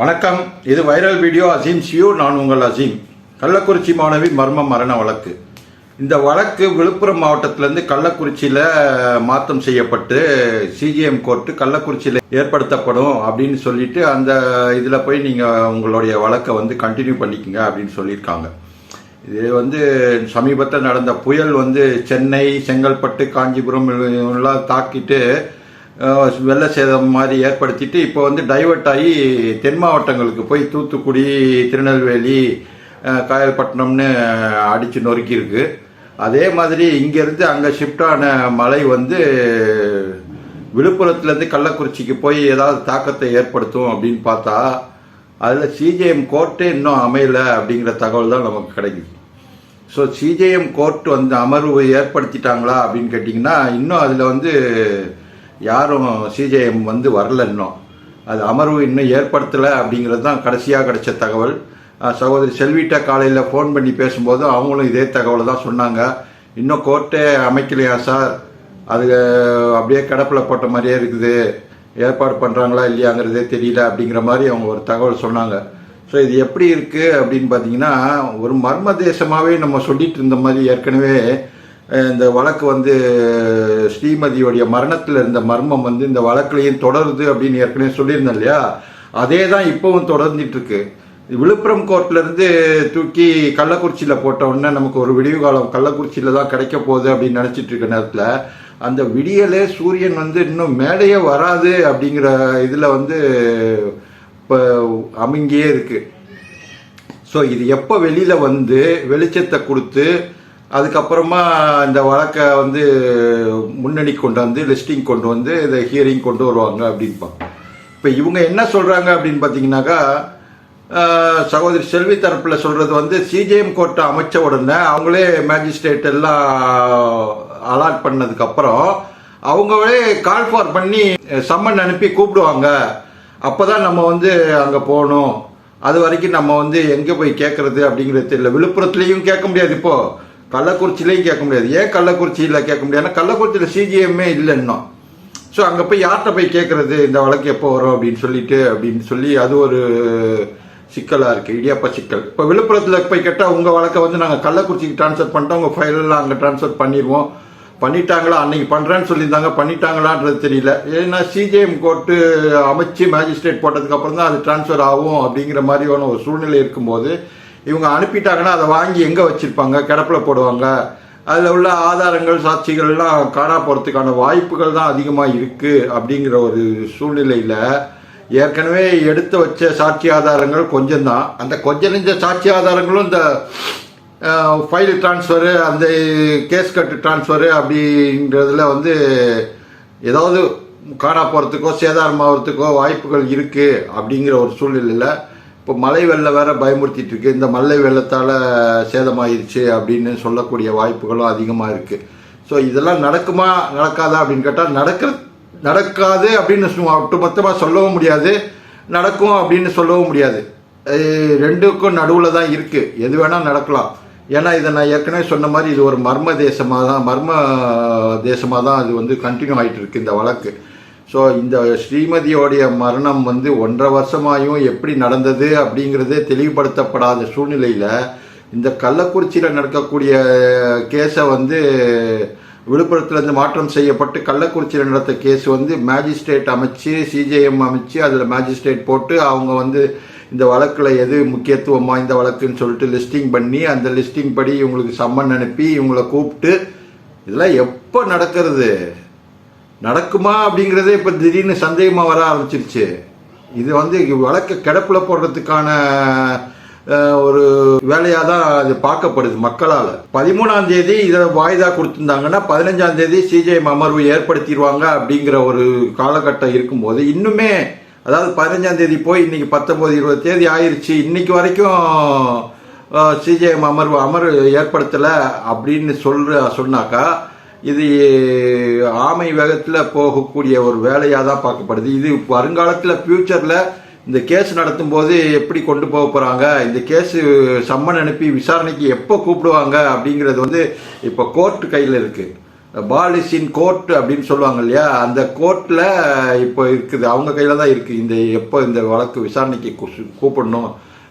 வணக்கம். இது viral video Azeem see you நான் உங்கள் அசீம். கள்ளக்குறிச்சி மாணவி மர்ம மரண வழக்கு. இந்த வழக்கு விழுப்புரம் மாவட்டத்திலேருந்து கள்ளக்குறிச்சியில் மாற்றம் செய்யப்பட்டு சிஜிஎம் கோர்ட்டு கள்ளக்குறிச்சியில் ஏற்படுத்தப்படும் அப்படின்னு சொல்லிட்டு அந்த இதில் போய் நீங்கள் உங்களுடைய வழக்கை வந்து கண்டினியூ பண்ணிக்கங்க அப்படின்னு சொல்லியிருக்காங்க. இது வந்து சமீபத்தில் நடந்த புயல் வந்து சென்னை செங்கல்பட்டு காஞ்சிபுரம் எல்லாம் தாக்கிட்டு வெள்ள சேதம் மாதிரி ஏற்படுத்திட்டு இப்போ வந்து டைவர்ட் ஆகி தென் மாவட்டங்களுக்கு போய் தூத்துக்குடி திருநெல்வேலி காயல்பட்டினம்னு அடித்து நொறுக்கியிருக்கு. அதே மாதிரி இங்கேருந்து அங்கே ஷிஃப்டான மழை வந்து விழுப்புரத்துலேருந்து கள்ளக்குறிச்சிக்கு போய் ஏதாவது தாக்கத்தை ஏற்படுத்தும் அப்படின்னு பார்த்தா அதில் சிஜிஎம் கோர்ட்டே இன்னும் அமையலை அப்படிங்கிற தகவல் தான் நமக்கு கிடைக்குது. ஸோ சிஜிஎம் கோர்ட் வந்து அமர்வு ஏற்படுத்திட்டாங்களா அப்படின்னு கேட்டிங்கன்னா இன்னும் அதில் வந்து யாரும் சிஜேஎம் வந்து வரல இன்னும். அது அமர்வு இன்னும் ஏற்படுத்தலை அப்படிங்கிறது தான் கடைசியாக கிடைச்ச தகவல். சகோதரி செல்விட்ட காலையில் ஃபோன் பண்ணி பேசும்போது அவங்களும் இதே தகவலை தான் சொன்னாங்க. இன்னும் கோர்ட்டே அமைக்கலையா சார்? அது அப்படியே கிடப்பில் போட்ட மாதிரியே இருக்குது. ஏற்பாடு பண்ணுறாங்களா இல்லையாங்கிறதே தெரியல அப்படிங்கிற மாதிரி அவங்க ஒரு தகவல் சொன்னாங்க. ஸோ இது எப்படி இருக்குது அப்படின்னு பார்த்தீங்கன்னா ஒரு மர்ம தேசமாகவே நம்ம சொல்லிட்டு இருந்த மாதிரி ஏற்கனவே இந்த வழக்கு வந்து ஸ்ரீமதியோடைய மரணத்தில் இருந்த மர்மம் வந்து இந்த வழக்குலையும் தொடருது அப்படின்னு ஏற்கனவே சொல்லியிருந்தேன் இல்லையா? அதே தான் இப்போவும் தொடர்ந்துட்டு இருக்கு விழுப்புரம் கோர்ட்லேருந்து தூக்கி கள்ளக்குறிச்சியில் போட்ட உடனே நமக்கு ஒரு விடிவு காலம் கள்ளக்குறிச்சியில் தான் கிடைக்க போகுது அப்படின்னு நினச்சிட்டு இருக்க நேரத்தில் அந்த விடியலே சூரியன் வந்து இன்னும் மேடையே வராது அப்படிங்கிற இதில் வந்து இப்போ அமுங்கியே இருக்கு. ஸோ இது எப்போ வெளியில் வந்து வெளிச்சத்தை கொடுத்து அதுக்கப்புறமா இந்த வழக்கை வந்து முன்னணி கொண்டு வந்து லிஸ்டிங் கொண்டு வந்து இதை ஹியரிங் கொண்டு வருவாங்க அப்படின்பாங்க இப்போ இவங்க என்ன சொல்கிறாங்க அப்படின்னு பார்த்தீங்கன்னாக்கா சகோதரி செல்வி தரப்பில் சொல்கிறது வந்து சிஜிஎம் கோர்ட்டை அமைச்ச உடனே அவங்களே மேஜிஸ்ட்ரேட் எல்லாம் அலாட் பண்ணதுக்கப்புறம் அவங்களே கால் ஃபார் பண்ணி சம்மன் அனுப்பி கூப்பிடுவாங்க. அப்போ தான் நம்ம வந்து அங்கே போகணும். அது வரைக்கும் நம்ம வந்து எங்கே போய் கேட்குறது அப்படிங்கிறது தெரியல. விழுப்புரத்துலேயும் கேட்க முடியாது இப்போ. கள்ளக்குறிச்சிலையும் கேட்க முடியாது. ஏன் கள்ளக்குறிச்சியில் கேட்க முடியாது? ஏன்னா கள்ளக்குறிச்சியில் சிஜிஎம்மே இல்லை இன்னும் ஸோ அங்கே போய் யார்கிட்ட போய் கேட்குறது? இந்த வழக்கு எப்போ வரும் அப்படின்னு சொல்லிட்டு அப்படின்னு சொல்லி அது ஒரு சிக்கலாக இருக்குது இடியாப்ப சிக்கல். இப்போ விழுப்புரத்தில் போய் கேட்டால் உங்கள் வழக்கை வந்து நாங்கள் கள்ளக்குறிச்சிக்கு ட்ரான்ஸ்ஃபர் பண்ணிட்டோம். உங்கள் ஃபைலெல்லாம் அங்கே ட்ரான்ஸ்ஃபர் பண்ணிடுவோம் பண்ணிட்டாங்களா? அன்னைக்கு பண்ணுறேன்னு சொல்லியிருந்தாங்க. பண்ணிட்டாங்களான்றது தெரியல. ஏன்னா சிஜிஎம் கோர்ட்டு அமைச்சு மேஜிஸ்ட்ரேட் போட்டதுக்கப்புறம் தான் அது ட்ரான்ஸ்ஃபர் ஆகும் அப்படிங்கிற மாதிரியான ஒரு சூழ்நிலை இருக்கும்போது இவங்க அனுப்பிட்டாங்கன்னா அதை வாங்கி எங்கே வச்சுருப்பாங்க? கிடப்பில் போடுவாங்க. அதில் உள்ள ஆதாரங்கள் சாட்சிகள்லாம் காணா போகிறதுக்கான வாய்ப்புகள் தான் அதிகமாக இருக்குது அப்படிங்கிற ஒரு சூழ்நிலையில் ஏற்கனவே எடுத்து வச்ச சாட்சி ஆதாரங்கள் கொஞ்சம் தான். அந்த கொஞ்ச நெஞ்ச சாட்சி ஆதாரங்களும் இந்த ஃபைல் ட்ரான்ஸ்ஃபரு அந்த கேஸ் கட்டு ட்ரான்ஸ்ஃபரு அப்படின்றதுல வந்து ஏதாவது காணா போகிறதுக்கோ சேதாரமாகறதுக்கோ வாய்ப்புகள் இருக்குது அப்படிங்கிற ஒரு சூழ்நிலையில் இப்போ மழை வெள்ளம் வேற பயமுறுத்திட்டு இருக்கு. இந்த மழை வெள்ளத்தால் சேதமாயிருச்சு அப்படின்னு சொல்லக்கூடிய வாய்ப்புகளும் அதிகமாக இருக்குது ஸோ இதெல்லாம் நடக்குமா நடக்காதா அப்படின்னு கேட்டால் நடக்கிற நடக்காது அப்படின்னு ஒட்டுமொத்தமாக சொல்லவும் முடியாது. நடக்கும் அப்படின்னு சொல்லவும் முடியாது. ரெண்டுக்கும் நடுவில் தான் இருக்குது எது வேணால் நடக்கலாம். ஏன்னா இதை நான் ஏற்கனவே சொன்ன மாதிரி இது ஒரு மர்ம தேசமாக தான் மர்ம தேசமாக தான் அது வந்து கண்டினியூ ஆகிட்டு இருக்கு இந்த வழக்கு. ஸோ இந்த ஸ்ரீமதியோடைய மரணம் வந்து ஒன்றரை வருஷமாயும் எப்படி நடந்தது அப்படிங்கிறதே தெளிவுபடுத்தப்படாத சூழ்நிலையில் இந்த கள்ளக்குறிச்சியில் நடக்கக்கூடிய கேஸை வந்து விழுப்புரத்துலேருந்து மாற்றம் செய்யப்பட்டு கள்ளக்குறிச்சியில் நடத்த கேஸ் வந்து மேஜிஸ்ட்ரேட் அமைச்சு சிஜேஎம் அமைச்சு அதில் மேஜிஸ்ட்ரேட் போட்டு அவங்க வந்து இந்த வழக்கில் எது முக்கியத்துவம் வாய்ந்த வழக்குன்னு சொல்லிட்டு லிஸ்டிங் பண்ணி அந்த லிஸ்டிங் படி இவங்களுக்கு சம்மன் அனுப்பி இவங்கள கூப்பிட்டு இதெல்லாம் எப்போ நடக்கிறது? நடக்குமா அப்படிங்கிறதே இப்போ திடீர்னு சந்தேகமாக வர ஆரம்பிச்சிருச்சு. இது வந்து வழக்கை கிடப்பில் போடுறதுக்கான ஒரு வேலையாக தான் அது பார்க்கப்படுது மக்களால். பதிமூணாம் தேதி இதை வாய்தா கொடுத்துருந்தாங்கன்னா பதினஞ்சாம் தேதி சிஜிஎம் அமர்வு ஏற்படுத்திடுவாங்க அப்படிங்கிற ஒரு காலகட்டம் இருக்கும்போது இன்னுமே அதாவது பதினஞ்சாம் தேதி போய் இன்னைக்கு பத்தொம்போது இருபது தேதி ஆயிடுச்சு இன்னைக்கு வரைக்கும் சிஜிஎம் அமர்வு அமர்வு ஏற்படுத்தலை அப்படின்னு சொல்ற சொன்னாக்கா இது ஆமை வேகத்தில் போகக்கூடிய ஒரு வேலையாக தான் பார்க்கப்படுது. இது வருங்காலத்தில் ஃப்யூச்சரில் இந்த கேஸ் நடத்தும் போது எப்படி கொண்டு போக போகிறாங்க இந்த கேஸு சம்மன் அனுப்பி விசாரணைக்கு எப்போ கூப்பிடுவாங்க அப்படிங்கிறது வந்து இப்போ கோர்ட் கையில் இருக்குது பால் இஸ் இன் கோர்ட் அப்படின்னு சொல்லுவாங்க இல்லையா? அந்த கோர்ட்டில் இப்போ இருக்குது. அவங்க கையில் தான் இருக்குது இந்த எப்போ இந்த வழக்கு விசாரணைக்கு கூப்பிடணும்?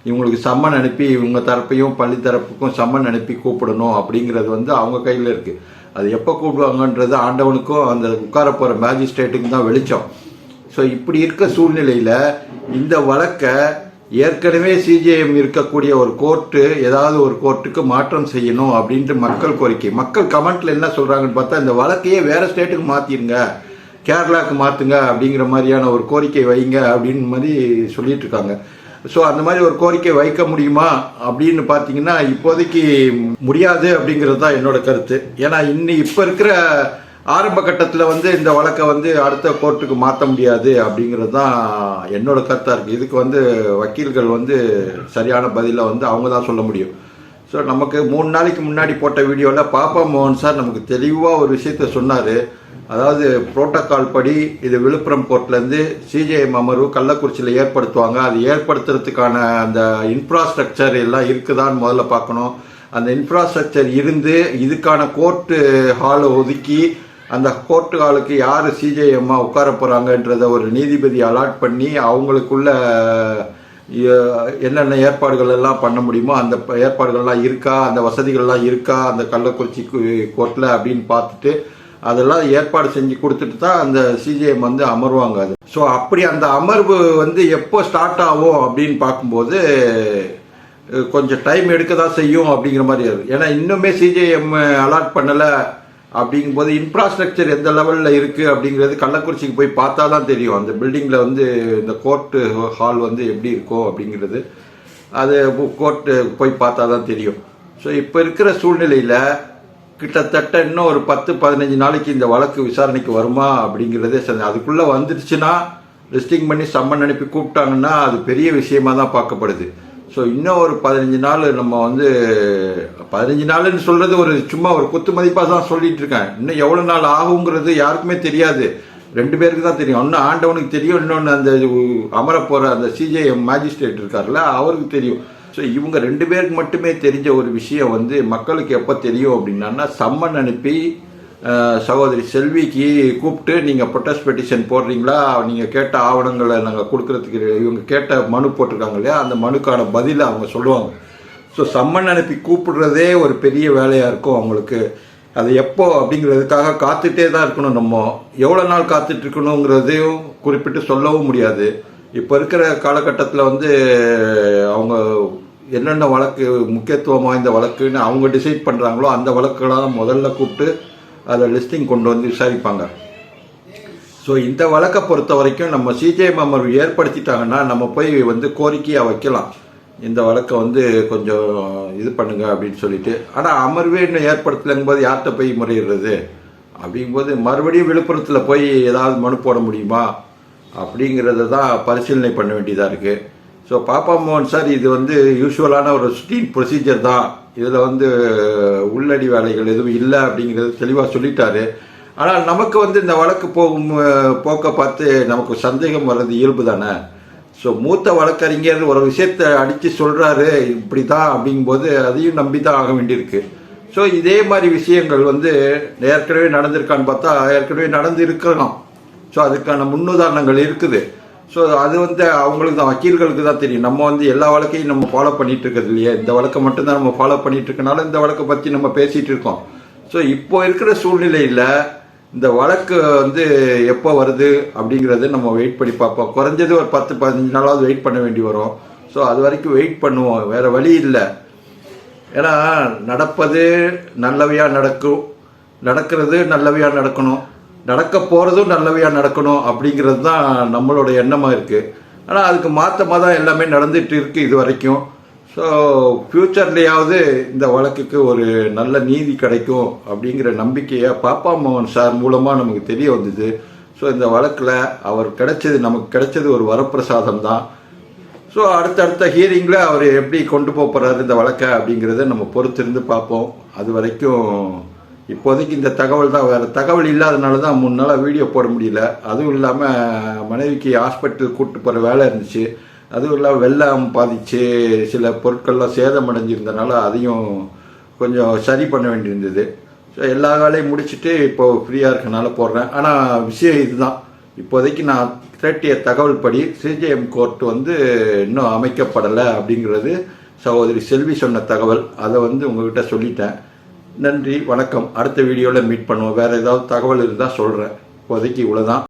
இவங்களுக்கு சம்மன் அனுப்பி இவங்க தரப்பையும் பள்ளி தரப்புக்கும் சம்மன் அனுப்பி கூப்பிடணும் அப்படிங்கிறது வந்து அவங்க கையில் இருக்குது அது எப்போ கூப்பிடுவாங்கன்றது ஆண்டவனுக்கும் அந்த உட்கார போகிற மேஜிஸ்ட்ரேட்டுக்கும் தான் வெளிச்சம். ஸோ இப்படி இருக்க சூழ்நிலையில் இந்த வழக்கை ஏற்கனவே சிஜிஎம் இருக்கக்கூடிய ஒரு கோர்ட்டு ஏதாவது ஒரு கோர்ட்டுக்கு மாற்றம் செய்யணும் அப்படின்ட்டு மக்கள் கோரிக்கை. மக்கள் கமெண்ட்ல என்ன சொல்கிறாங்கன்னு பார்த்தா இந்த வழக்கையே வேறு ஸ்டேட்டுக்கு மாற்றிடுங்க கேரளாவுக்கு மாற்றுங்க அப்படிங்கிற மாதிரியான ஒரு கோரிக்கை வைங்க அப்படின்னு மாதிரி சொல்லிட்டு இருக்காங்க. ஸோ அந்த மாதிரி ஒரு கோரிக்கை வைக்க முடியுமா அப்படின்னு பார்த்தீங்கன்னா இப்போதைக்கு முடியாது அப்படிங்கிறது தான் என்னோட கருத்து. ஏன்னா இன்னி இப்போ இருக்கிற ஆரம்ப கட்டத்தில் வந்து இந்த வழக்கை வந்து அடுத்த கோர்ட்டுக்கு மாற்ற முடியாது அப்படிங்கிறது தான் என்னோட கருத்தாக இருக்குது இதுக்கு வந்து வக்கீல்கள் வந்து சரியான பதிலை வந்து அவங்க தான் சொல்ல முடியும். ஸோ நமக்கு மூணு நாளைக்கு முன்னாடி போட்ட வீடியோவில் பாப்பா மோகன் சார் நமக்கு தெளிவாக ஒரு விஷயத்த சொன்னார். அதாவது புரோட்டோக்கால் படி இது விழுப்புரம் கோர்ட்லேருந்து சிஜிஎம் அமர்வு கள்ளக்குறிச்சியில் ஏற்படுத்துவாங்க. அது ஏற்படுத்துறதுக்கான அந்த இன்ஃப்ராஸ்ட்ரக்சர் எல்லாம் இருக்குதான்னு முதல்ல பார்க்கணும். அந்த இன்ஃப்ராஸ்ட்ரக்சர் இருந்து இதுக்கான கோர்ட்டு ஹாலை ஒதுக்கி அந்த கோர்ட்டு ஹாலுக்கு யார் சிஜிஎம்மா உட்கார போகிறாங்கன்றத ஒரு நீதிபதி அலாட் பண்ணி அவங்களுக்குள்ள என்னென்ன ஏற்பாடுகள் எல்லாம் பண்ண முடியுமோ அந்த ஏற்பாடுகள்லாம் இருக்கா அந்த வசதிகள்லாம் இருக்கா அந்த கள்ளக்குறிச்சி கோர்ட்டில் அப்படின்னு பார்த்துட்டு அதெல்லாம் ஏற்பாடு செஞ்சு கொடுத்துட்டு தான் அந்த சிஜிஎம் வந்து அமர்வாங்க அது. ஸோ அப்படி அந்த அமர்வு வந்து எப்போ ஸ்டார்ட் ஆகும் அப்படின்னு பார்க்கும்போது கொஞ்சம் டைம் எடுக்க தான் செய்யும் அப்படிங்கிற மாதிரி இருக்கு ஏன்னா இன்னுமே சிஜிஎம் அலாட் பண்ணலை அப்படிங்கும்போது இன்ஃப்ராஸ்ட்ரக்சர் எந்த லெவலில் இருக்குது அப்படிங்கிறது கள்ளக்குறிச்சிக்கு போய் பார்த்தா தான் தெரியும். அந்த பில்டிங்கில் வந்து இந்த கோர்ட்டு ஹால் வந்து எப்படி இருக்கோ அப்படிங்கிறது. அது கோர்ட்டு போய் பார்த்தா தான் தெரியும். ஸோ இப்போ இருக்கிற சூழ்நிலையில் கிட்டத்தட்ட இன்னும் ஒரு பத்து பதினஞ்சு நாளைக்கு இந்த வழக்கு விசாரணைக்கு வருமா அப்படிங்கிறதே சரி. அதுக்குள்ளே வந்துடுச்சுன்னா லிஸ்டிங் பண்ணி சம்மன் அனுப்பி கூப்பிட்டாங்கன்னா அது பெரிய விஷயமா தான் பார்க்கப்படுது. ஸோ இன்னும் ஒரு பதினஞ்சு நாள் நம்ம வந்து பதினஞ்சு நாள்னு சொல்கிறது ஒரு சும்மா ஒரு குத்து மதிப்பாக தான் சொல்லிட்டு இருக்கேன். இன்னும் எவ்வளோ நாள் ஆகுங்கிறது யாருக்குமே தெரியாது. ரெண்டு பேருக்கு தான் தெரியும். ஒன்று ஆண்டவனுக்கு தெரியும் இன்னொன்று அந்த அமரப்போகிற அந்த சிஜேஎம் மேஜிஸ்ட்ரேட் இருக்கார்ல அவருக்கு தெரியும். ஸோ இவங்க ரெண்டு பேருக்கு மட்டுமே தெரிஞ்ச ஒரு விஷயம் வந்து மக்களுக்கு எப்போ தெரியும் அப்படின்னா சம்மன் அனுப்பி சகோதரி செல்விக்கு கூப்பிட்டு நீங்கள் ப்ரொட்டஸ்ட் பெட்டிஷன் போடுறீங்களா? நீங்கள் கேட்ட ஆவணங்களை நாங்கள் கொடுக்குறதுக்கு இவங்க கேட்ட மனு போட்டிருக்காங்க இல்லையா? அந்த மனுக்கான பதிலை அவங்க சொல்லுவாங்க. ஸோ சம்மன் அனுப்பி கூப்பிடுறதே ஒரு பெரிய வேலையாக இருக்கும் அவங்களுக்கு. அது எப்போ அப்படிங்கிறதுக்காக காத்துட்டே தான் இருக்கணும் நம்ம. எவ்வளோ நாள் காத்துட்ருக்கணுங்கிறதையும் குறிப்பிட்டு சொல்லவும் முடியாது. இப்போ இருக்கிற காலகட்டத்தில் வந்து அவங்க என்னென்ன வழக்கு முக்கியத்துவம் வாய்ந்த வழக்குன்னு அவங்க டிசைட் பண்ணுறாங்களோ அந்த வழக்குலாம் முதல்ல கூப்பிட்டு அதை லிஸ்டிங் கொண்டு வந்து விசாரிப்பாங்க. ஸோ இந்த வழக்கை பொறுத்த வரைக்கும் நம்ம சிஜிஎம் அமர்வு ஏற்படுத்திட்டாங்கன்னா நம்ம போய் வந்து கோரிக்கையாக வைக்கலாம். இந்த வழக்கை வந்து கொஞ்சம் இது பண்ணுங்க அப்படின்னு சொல்லிட்டு. ஆனால் அமர்வே இன்னும் ஏற்படுத்தலைங்கும் போது யார்கிட்ட போய் முறையிடுறது? அப்படிங்கும்போது மறுபடியும் விழுப்புரத்தில் போய் ஏதாவது மனு போட முடியுமா? அப்படிங்கிறத தான் பரிசீலனை பண்ண வேண்டியதாக இருக்குது ஸோ பாப்பா மோகன் சார் இது வந்து யூஸ்வலான ஒரு ஸ்டீன் ப்ரொசீஜர் தான். இதில் வந்து uh, உள்ளடி வேலைகள் எதுவும் இல்லை அப்படிங்கிறது தெளிவாக சொல்லிட்டாரு. ஆனால் நமக்கு வந்து இந்த வழக்கு போகும் uh, போக்க பார்த்து நமக்கு சந்தேகம் வர்றது இயல்பு தானே? ஸோ மூத்த வழக்கறிஞர் ஒரு விஷயத்தை அடித்து சொல்கிறாரு இப்படி தான் அப்படிங்கும்போது அதையும் நம்பி தான் ஆக வேண்டியிருக்கு. ஸோ இதே மாதிரி விஷயங்கள் வந்து ஏற்கனவே நடந்திருக்கான்னு பார்த்தா ஏற்கனவே நடந்து இருக்கலாம் ஸோ அதுக்கான முன்னுதாரணங்கள் இருக்குது. ஸோ அது வந்து அவங்களுக்கு தான் வக்கீல்களுக்கு தான் தெரியும். நம்ம வந்து எல்லா வழக்கையும் நம்ம ஃபாலோ பண்ணிட்டு இருக்கிறது இல்லையா? இந்த வழக்கை மட்டும்தான் நம்ம ஃபாலோ பண்ணிட்டு இருக்கனால இந்த வழக்கை பற்றி நம்ம பேசிட்டு இருக்கோம். ஸோ இப்போ இருக்கிற சூழ்நிலையில் இந்த வழக்கு வந்து எப்போ வருது அப்படிங்கிறது நம்ம வெயிட் பண்ணி பார்ப்போம். குறைஞ்சது ஒரு பத்து பதினஞ்சு நாளாவது வெயிட் பண்ண வேண்டி வரும். ஸோ அது வரைக்கும் வெயிட் பண்ணுவோம். வேறு வழி இல்லை. ஏன்னா நடப்பது நல்லவையாக நடக்கும். நடக்கிறது நல்லவையாக நடக்கணும். நடக்க போகிறதும் நல்லவையாக நடக்கணும் அப்படிங்கிறது தான் நம்மளோட எண்ணமாக இருக்குது ஆனால் அதுக்கு மாற்றமாக தான் எல்லாமே நடந்துகிட்டு இருக்குது இது வரைக்கும். ஸோ ஃப்யூச்சர்லேயாவது இந்த வழக்குக்கு ஒரு நல்ல நீதி கிடைக்கும் அப்படிங்கிற நம்பிக்கையை பாப்பா மோகன் சார் மூலமாக நமக்கு தெரிய வந்தது. ஸோ இந்த வழக்கில் அவர் கிடைச்சது நமக்கு கிடைச்சது ஒரு வரப்பிரசாதம் தான். ஸோ அடுத்தடுத்த ஹியரிங்கில் அவர் எப்படி கொண்டு போக போகிறாரு இந்த வழக்கை அப்படிங்கிறத நம்ம பொறுத்திருந்து பார்ப்போம் அது வரைக்கும் இப்போதைக்கு இந்த தகவல் தான் வேறு தகவல் இல்லாதனால தான் மூணு நாளாக வீடியோ போட முடியல. அதுவும் இல்லாமல் மனைவிக்கு ஹாஸ்பிட்டல் கூப்பிட்டு போகிற வேலை இருந்துச்சு. அதுவும் இல்லாமல் வெள்ளம் பாதிச்சு சில பொருட்கள்லாம் சேதம் அடைஞ்சிருந்தனால அதையும் கொஞ்சம் சரி பண்ண வேண்டியிருந்தது. ஸோ எல்லா வேலையும் முடிச்சுட்டு இப்போது ஃப்ரீயாக இருக்கனால போடுறேன். ஆனால் விஷயம் இதுதான். இப்போதைக்கு நான் திரட்டிய தகவல் படி சிஜிஎம் கோர்ட் வந்து இன்னும் அமைக்கப்படலை அப்படிங்கிறது சகோதரி செல்வி சொன்ன தகவல். அதை வந்து உங்ககிட்ட சொல்லிட்டேன். நன்றி வணக்கம். அடுத்த வீடியோவில் மீட் பண்ணுவோம். வேறு ஏதாவது தகவல் இருந்தால் சொல்கிறேன் இப்போதைக்கு இவ்வளோதான்